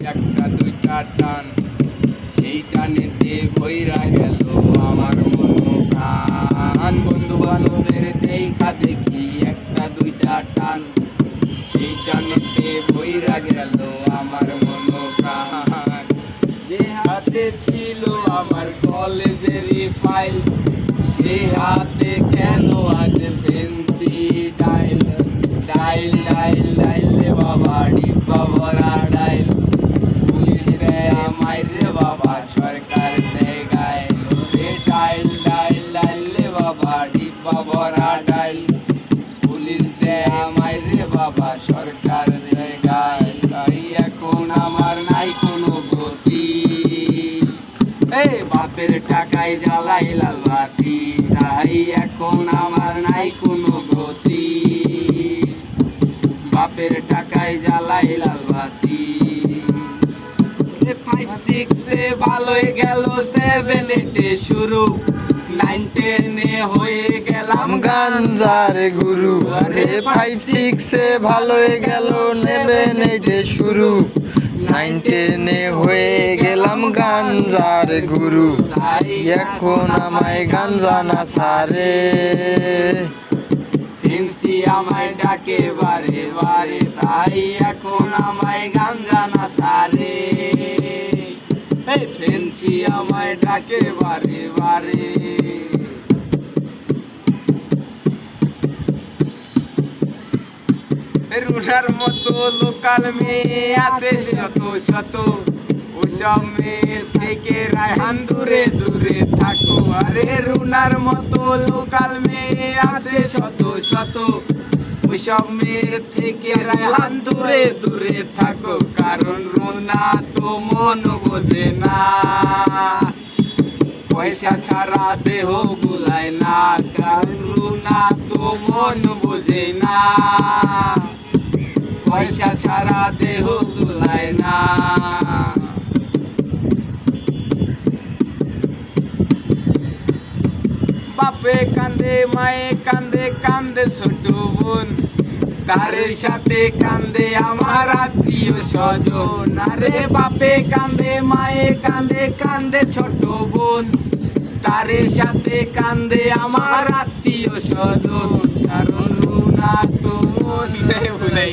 একটা, দুইটা টান। সেই টানেতে ভৈরা গেল আমার মন প্রাণ বন্ধু বান্ধবের দেখা দেখি একটা, দুইটা টান। সেই টানেতে ভৈরা গেল আমার মন প্রাণ যে হাতে ছিল আমার কলেজেরই ফাইল, সে হাতে কেন আজ ফেন্সি ডাইল? ডাইল ডাইল, ডাইলে বাবা, ডিব্বা ভরা ডাইল। বাবা সরকার গাইল রে ডাইল ডাইল ডাইলে বাবা ডিব্বা ভরা ডাইল পুলিশ দেয় আমায় রে বাবা সরকার গাইল তাই এখন আমার নাই কোনো গতি এই বাপের টাকায় জ্বালাই লাল বাতি তাই এখন আমার নাই কোনো গতি। বাপের টাকায় জ্বালাই লাল বাতি। ফাইভ সিক্সে ভালোই গেল সেভেন এইটে শুরু। নাইন টেনে হয়ে গেলাম গাঞ্জার গুরু আরে ফাইভ সিক্সে ভালো গেল নেবেন এইটে শুরু। নাইন টেনে হয়ে গেলাম গাঞ্জার গুরু। এখন আমায় গাঞ্জা না সারে। আমায় ডাকে বারে বারে। তাই এখন আমায় গাঞ্জা এই ফেন্সি আমায় ডাকে বারে বারে। রুনার মতো লোকাল মেয়ে আছে শত শত। ওসব মেয়ে থেকে রায়হান দূরে দূরে থাকো। আরে রুনার মতো লোকাল মেয়ে আছে শত শত। মেয়ের থেকে রায়হান দূরে দূরে থাকো, কারণ রুনা তো মন বোঝে না। পয়সা ছাড়া দেহ গুলায় না, কারণ রুনা তো মন বোঝে না। পয়সা ছাড়া দেহ গুলায় না। বাপে কান্দে মায়ে কান্দে কান্দে ছোট বোন। তার সাথে কান্দে আমার আত্মীয় স্বজন। আরে বাপে কান্দে মায়ে কান্দে কান্দে ছোট বোন। তার সাথে কান্দে আমার আত্মীয় স্বজন। কারণ রুনা তো মনে ভুলে